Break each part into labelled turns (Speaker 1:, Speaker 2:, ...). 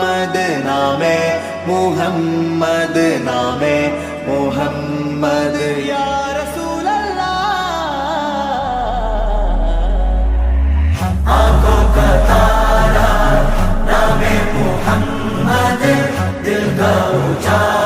Speaker 1: محمد نام محمد نام محمد یا رسول اللہ آنکھوں کا تارا نام محمد دل کا اجالا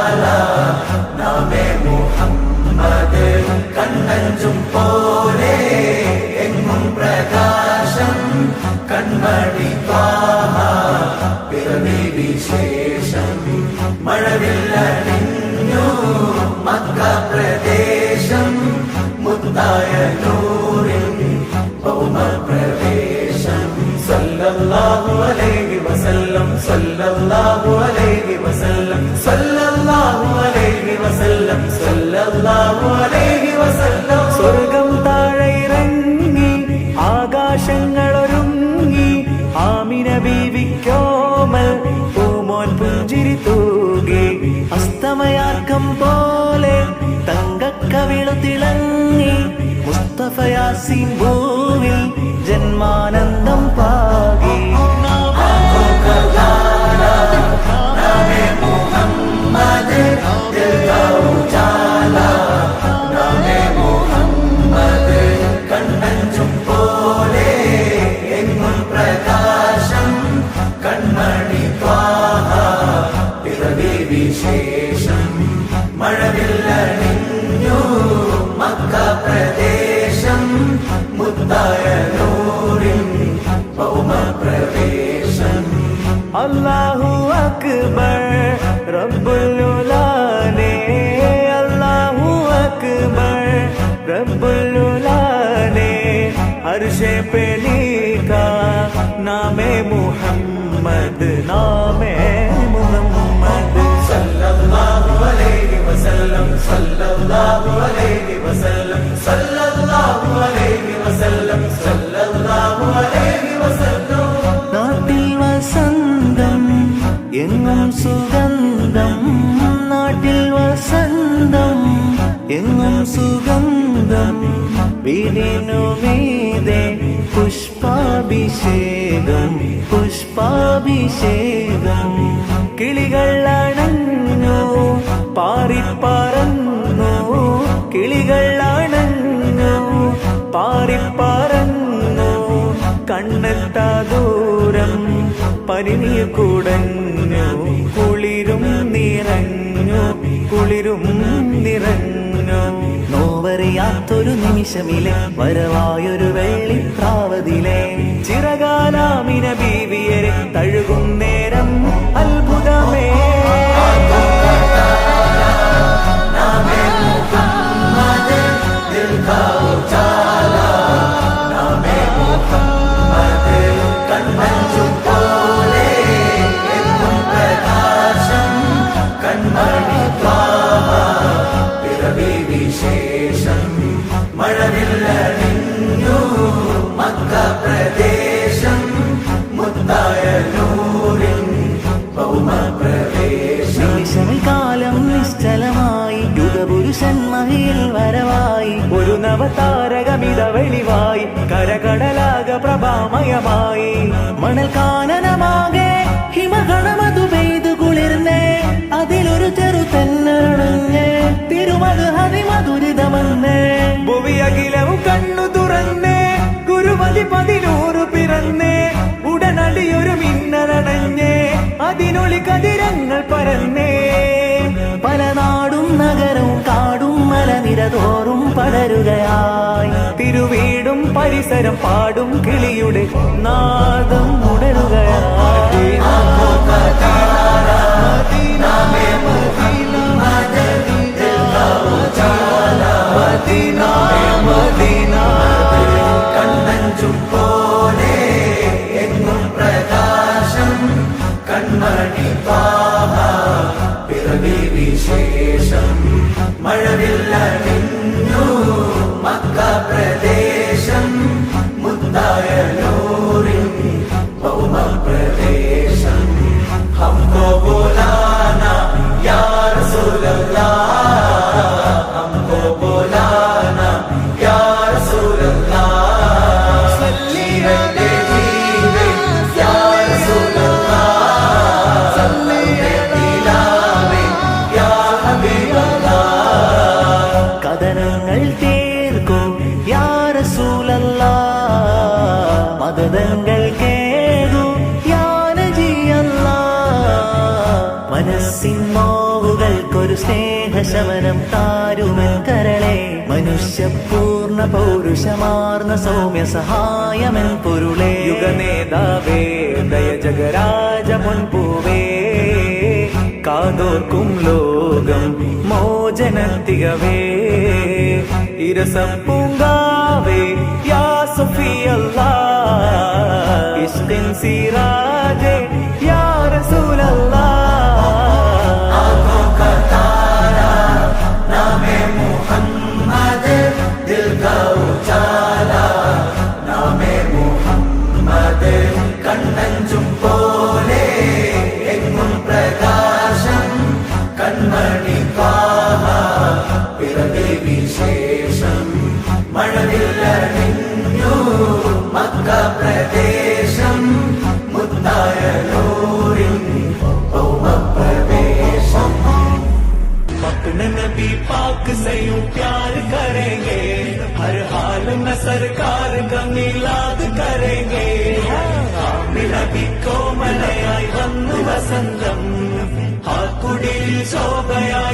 Speaker 1: മുസ്തഫയാസിൻ ഭൂവിൽ ജന്മാനന്ദം اللہ اکبر رب اللہ نے اللہ اکبر رب اللہ نے عرش پہ لکھا کا نام محمد എങ്ങും സുഗന്ധം വീടിനു മീതെ പുഷ്പാഭിഷേകം പുഷ്പാഭിഷേകം. കിളികൾ അണഞ്ഞു പാറിപ്പറന്നു. കിളികൾ അണഞ്ഞു ദൂരം പരിമിയ കുടഞ്ഞു. കുളിരും നിറഞ്ഞു കുളിരും നിറഞ്ഞു. നോവറിയാത്തൊരു നിമിഷമിലെ വരവായൊരു വെള്ളിപ്രാവതിലെ ചിറകാലാമിന ബീവിയരെ തഴുകും നേരം അത്ഭുതമേ. നവതാരകമിത കരകടലാക പ്രഭാമയമായി. മണൽ കാനനമാകെ ഹിമഗണമതു പെയ്തു കുളിർന്നേ അതിലൊരു ചെറു തെന്നരണഞ്ഞ് തിരുമത് ഹതിമധുരിതമെന്ന് ഭുവി അഖിലവും കണ്ണു തുറന്നേ ഗുരുമതി പതിനൂറ് പിറന്നേ ഉടനടിയൊരു മിന്നലണഞ്ഞേ അതിനൊളി കതിരങ്ങൾ പരന്നേ. പല നാടും നഗരവും കാടും മലനിര തോറും തിരുവീടും പരിസരം പാടും കിളിയുടെ നാദം ഉണരുകയായി മോവുകൾക്കൊരു സ്നേഹശമനം താരുമൻ കരളെ. മനുഷ്യപൂർണ പൗരുഷമാർന്ന സൗമ്യ സഹായമൻ പൊരുളേ. യുഗനേതാവേ ദയ ജഗരാജ മുൻപൂവേ കാതോർക്കും ലോകം മോചനത്തികവേ. ഇരസപ്പൂങ്കാവേ യാ സഫിയല്ലാ. ഇഷ്കിൻ സിറാജേ യാ റസൂലല്ലാ. में सरकार का मिलाद करेंगे ആമിന നബി കോമലയായി വന്നു വസന്തം ആ കുടിൽ ശോഭയായി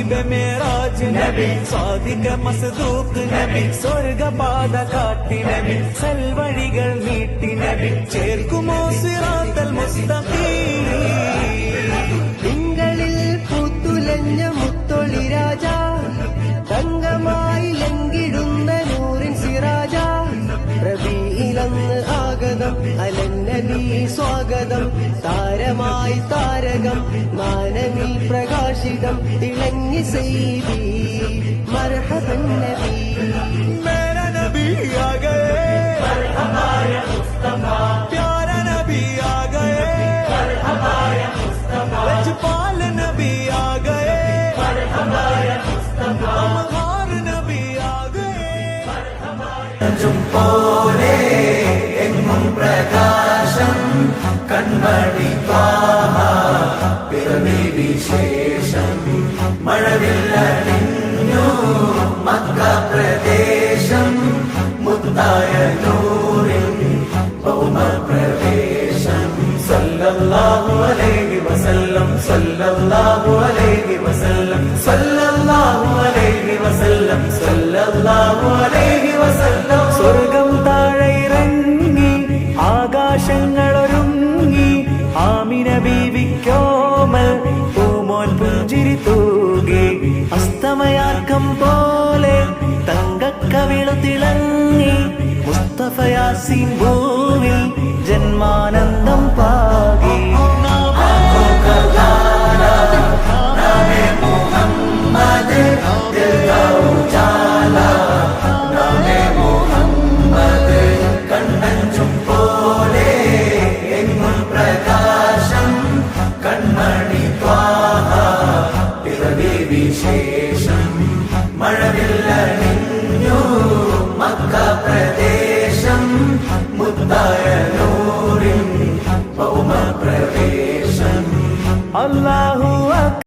Speaker 1: സാഹിബ് മേറാജ് നബി സാദിക മസ്ദൂഖ് നബി സ്വർഗപാത കാട്ടി നബി സൽവഴികൾ നീട്ടി നബി ചേർക്കുമോ സിറാത്തൽ മുസ്തഖീം? ായി
Speaker 2: താരകം മാനവിൽ പ്രകാശിതം തിളങ്ങി സെയ്തി മർഹബൻ നബി.
Speaker 1: മേര നബി ആ ഗയേ മർഹബായ മുസ്തഫ. പ്യാര നബി ആ ഗയേ മർഹബായ മുസ്തഫ. ലജ്പാൽ നബി ആ ഗയേ
Speaker 3: മർഹബായ മുസ്തഫ. അമഹാർ നബി ആ ഗയേ മർഹബായ ജുംപോലേ എന്നും പ്രകാശ മുത്തായ
Speaker 1: കൺമണി ജന്മാനന്ദം പാകി.
Speaker 3: വിശേഷം മഴവില്ലണിഞ്ഞു